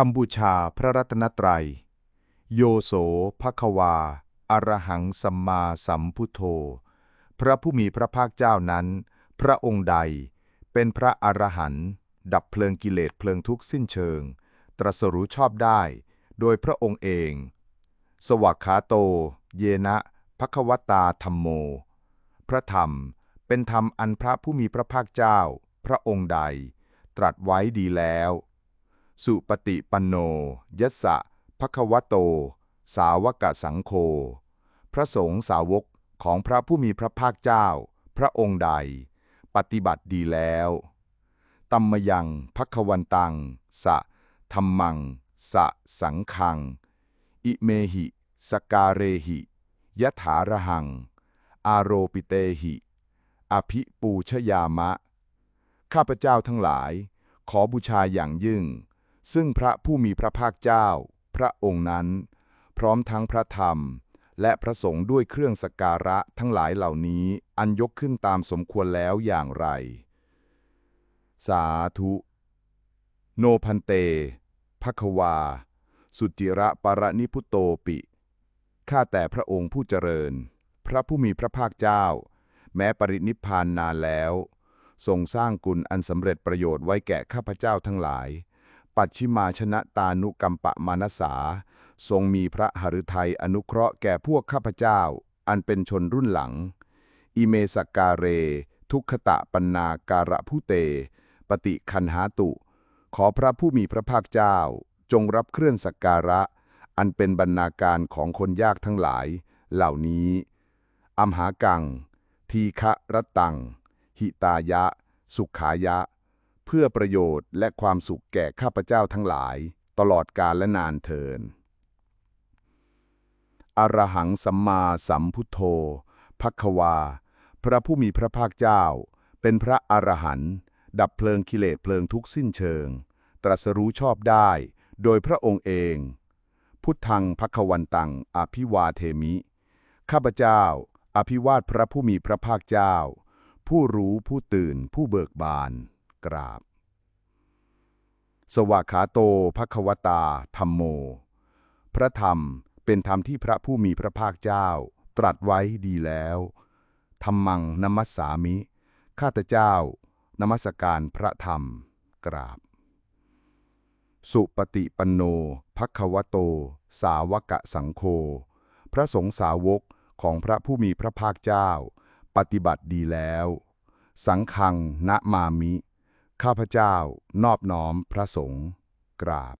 คำบูชาพระรัตนตรัย โยโสภควา อรหังสัมมาสัมพุทโธ พระผู้มีพระภาคเจ้านั้น พระองค์ใด เป็นพระอรหันต์ดับเพลิงกิเลสเพลิงทุกข์สิ้นเชิง ตรัสรู้ชอบได้ โดยพระองค์เอง สวักขาโต เยนะภควตาธรรมโม พระธรรมเป็นธรรมอันพระผู้มีพระภาคเจ้า พระองค์ใด ตรัสไว้ดีแล้ว สุปฏิปันโนยัสสะภควโต สาวกสังโฆพระสงฆ์สาวกของพระผู้มีพระภาคเจ้า พระองค์ใด ปฏิบัติดีแล้วตัมมยังภควันตัง สะธรรมัง สะสังคัง อิเมหิ สการเรหิยถาระหัง อาโรปิเตหิ อภิปูชยามะ ข้าพเจ้าทั้งหลาย ขอบูชาอย่างยิ่ง ซึ่งพระผู้มีพระภาคเจ้า พระองค์นั้น พร้อมทั้งพระธรรม และพระสงฆ์ด้วยเครื่องสกการะทั้งหลายเหล่านี้อันยกขึ้นตามสมควรแล้วอย่างไร สาธุ โนพันเตภควา สุจิระปรนิพุโตปิ ข้าแต่พระองค์ผู้เจริญ พระผู้มีพระภาคเจ้า แม้ปรินิพพานนานแล้ว ทรงสร้างกุลอันสำเร็จประโยชน์ไว้แก่ข้าพเจ้าทั้งหลาย ปัจฉิมาชนะตานุกัมปะมานสา ทรงมีพระหฤทัยอนุเคราะห์แก่พวกข้าพเจ้า อันเป็นชนรุ่นหลัง อิเมสกการเร ทุกขตะปันนาการะผู้เต ปฏิคันหาตุ ขอพระผู้มีพระภาคเจ้า จงรับเครื่องสักการะ อันเป็นบรรณาการของคนยากทั้งหลาย เหล่านี้อัมหากัง ทีฆะรตัง หิตายะ สุขายะ เพื่อประโยชน์และความสุขแก่ข้าพเจ้าทั้งหลาย ตลอดกาลและนานเทินอรหังสัมมาสัมพุทโธพักวา พระผู้มีพระภาคเจ้า เป็นพระอรหันต์ดับเพลิงกิเลสเพลิงทุกสิ้นเชิง ตรัสรู้ชอบได้ โดยพระองค์เอง พุทธังพักวันตังอภิวาเทมิ ข้าพเจ้า อภิวาทพระผู้มีพระภาคเจ้า ผู้รู้ผู้ตื่นผู้เบิกบาน กราบ สวากขาโตภควตาธรรมโม พระธรรมเป็นธรรมที่พระผู้มีพระภาคเจ้า ตรัสไว้ดีแล้วธรรมังนมัสสามิ ข้าแต่เจ้า นมัสการพระธรรม กราบ สุปฏิปันโนภควโต สาวกสังโฆ พระสงฆ์สาวกของพระผู้มีพระภาคเจ้า ปฏิบัติดีแล้ว สังฆังนะมามิ ข้าพเจ้านอบน้อมพระสงฆ์กราบ